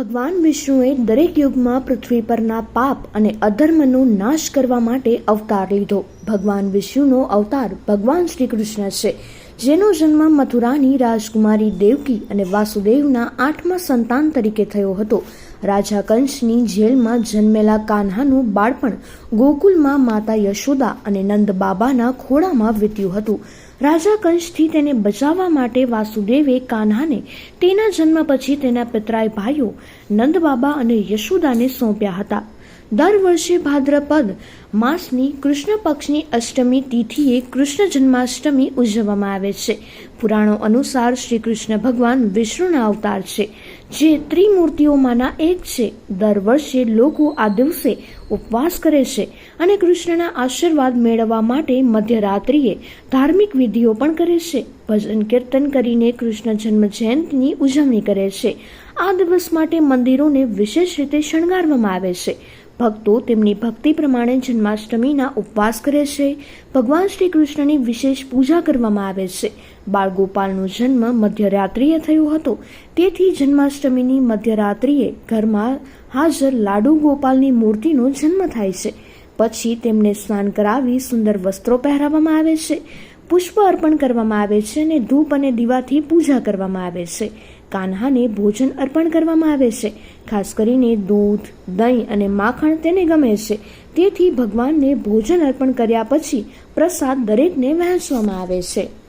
ભગવાન વિષ્ણુએ દરેક યુગમાં પૃથ્વી પરના પાપ અને અધર્મનો નાશ કરવા માટે અવતાર લીધો. ભગવાન વિષ્ણુનો અવતાર ભગવાન શ્રી કૃષ્ણ છે, જેનો જન્મ મથુરાની રાજકુમારી દેવકી અને વાસુદેવના આઠમા સંતાન તરીકે થયો હતો. રાજા કંસની જેલમાં જન્મેલા કાન્હાનું બાળપણ ગોકુલમાં માતા યશોદા અને નંદ બાબાના ખોળામાં વીત્યું હતું. રાજા કંસથી તેને બચાવવા માટે વાસુદેવે કાન્હાને તેના જન્મ પછી તેના પિતરાય ભાઈઓ નંદબાબા અને યશોદાને સોંપ્યા હતા. દર વર્ષે ભાદ્રપદ માસની કૃષ્ણ પક્ષની અષ્ટમી તિથિએ કૃષ્ણ જન્માષ્ટમી ઉજવવામાં આવે છે. પુરાણો અનુસાર શ્રી કૃષ્ણ ભગવાન વિષ્ણુના અવતાર છે, જે ત્રિમૂર્તિઓમાંના એક છે. દર વર્ષે લોકો આ દિવસે ઉપવાસ કરે છે અને કૃષ્ણના આશીર્વાદ મેળવવા માટે મધ્યરાત્રિએ ધાર્મિક વિધિઓ પણ કરે છે. ભજન કીર્તન કરીને કૃષ્ણ જન્મ જયંતિની ઉજવણી કરે છે. આ દિવસ માટે મંદિરોને વિશેષ રીતે શણગારવામાં આવે છે. ભક્તો તેમની ભક્તિ પ્રમાણે જન્માષ્ટમીના ઉપવાસ કરે છે. ભગવાન શ્રી કૃષ્ણની વિશેષ પૂજા કરવામાં આવે છે. બાળગોપાલનો જન્મ મધ્યરાત્રિએ થયો હતો. તેથી જન્માષ્ટમીની મધ્યરાત્રિએ ઘરમાં હાજર લાડુ ગોપાલની મૂર્તિનો જન્મ થાય છે. પછી તેમને સ્નાન કરાવી સુંદર વસ્ત્રો પહેરાવવામાં આવે છે. પુષ્પ અર્પણ કરવામાં આવે છે અને ધૂપ અને દીવાથી પૂજા કરવામાં આવે છે. કાન્હાને ભોજન અર્પણ કરવામાં આવે છે. ખાસ કરીને દૂધ, દહીં અને માખણ તેને ગમે છે. તેથી ભગવાનને ભોજન અર્પણ કર્યા પછી પ્રસાદ દરેકને વહેંચવામાં આવે છે.